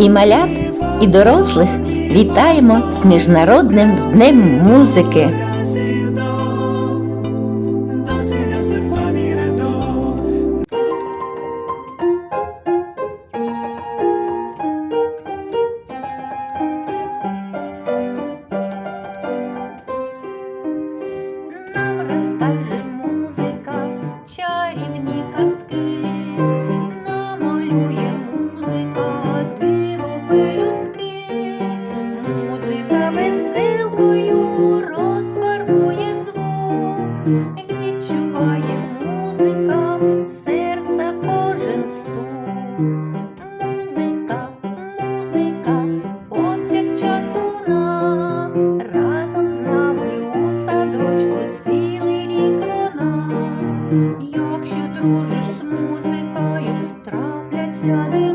І малят, і дорослих вітаємо з Міжнародним днем музики. Веселкою розфарбує звук, відчуває музика серця кожен стук. Музика, музика, повсякчас луна, разом з нами у садочку цілий рік вона. Якщо дружиш з музикою, трапляться.